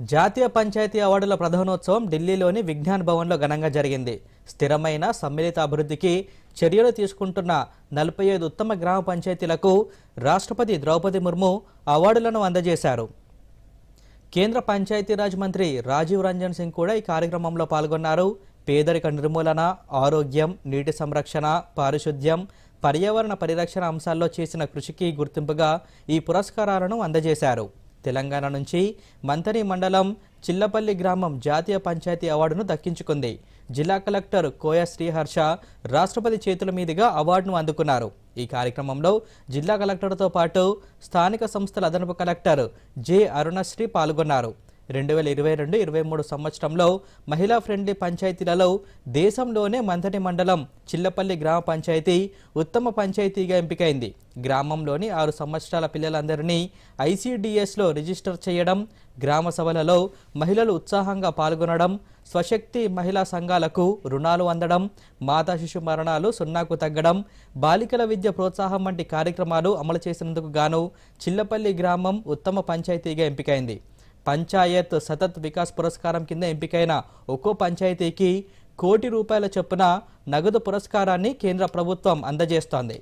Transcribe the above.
జాతీయ పంచాయతీ అవార్డుల ప్రధానోత్సవం ఢిల్లీలోని విజ్ఞాన్ భవన్లో ఘనంగా జరిగింది. స్థిరమైన సమ్మిళిత అభివృద్ధికి చర్యలు తీసుకుంటున్న నలభై ఐదు ఉత్తమ గ్రామ పంచాయతీలకు రాష్ట్రపతి ద్రౌపది ముర్ము అవార్డులను అందజేశారు. కేంద్ర పంచాయతీరాజ్ మంత్రి రాజీవ్ రంజన్ సింగ్ కూడా ఈ కార్యక్రమంలో పాల్గొన్నారు. పేదరిక నిర్మూలన ఆరోగ్యం నీటి సంరక్షణ పారిశుద్ధ్యం పర్యావరణ పరిరక్షణ అంశాల్లో చేసిన కృషికి గుర్తింపుగా ఈ పురస్కారాలను అందజేశారు. తెలంగాణ నుంచి మంతని మండలం చిల్లపల్లి గ్రామం జాతీయ పంచాయతీ అవార్డును దక్కించుకుంది. జిల్లా కలెక్టర్ కోయ శ్రీహర్ష రాష్ట్రపతి చేతుల మీదుగా అవార్డును అందుకున్నారు. ఈ కార్యక్రమంలో జిల్లా కలెక్టర్తో పాటు స్థానిక సంస్థల అదనపు కలెక్టర్ జె అరుణశ్రీ పాల్గొన్నారు. రెండు వేల ఇరవై రెండు ఇరవై మూడు సంవత్సరంలో మహిళా ఫ్రెండ్లీ పంచాయతీలలో దేశంలోనే మంథని మండలం చిల్లపల్లి గ్రామ పంచాయతీ ఉత్తమ పంచాయతీగా ఎంపికైంది. గ్రామంలోని ఆరు సంవత్సరాల పిల్లలందరినీ ఐసీడీఎస్లో రిజిస్టర్ చేయడం గ్రామ సభలలో మహిళలు ఉత్సాహంగా పాల్గొనడం స్వశక్తి మహిళా సంఘాలకు రుణాలు అందడం మాతా శిశు మరణాలు సున్నాకు తగ్గడం బాలికల విద్య ప్రోత్సాహం వంటి కార్యక్రమాలు అమలు చేసినందుకు గాను చిల్లపల్లి గ్రామం ఉత్తమ పంచాయతీగా ఎంపికైంది. పంచాయత్ సతత్ వికాస్ పురస్కారం కింద ఎంపికైన ఒక్కో పంచాయతీకి కోటి రూపాయల చొప్పున నగదు పురస్కారాన్ని కేంద్ర ప్రభుత్వం అందజేస్తోంది.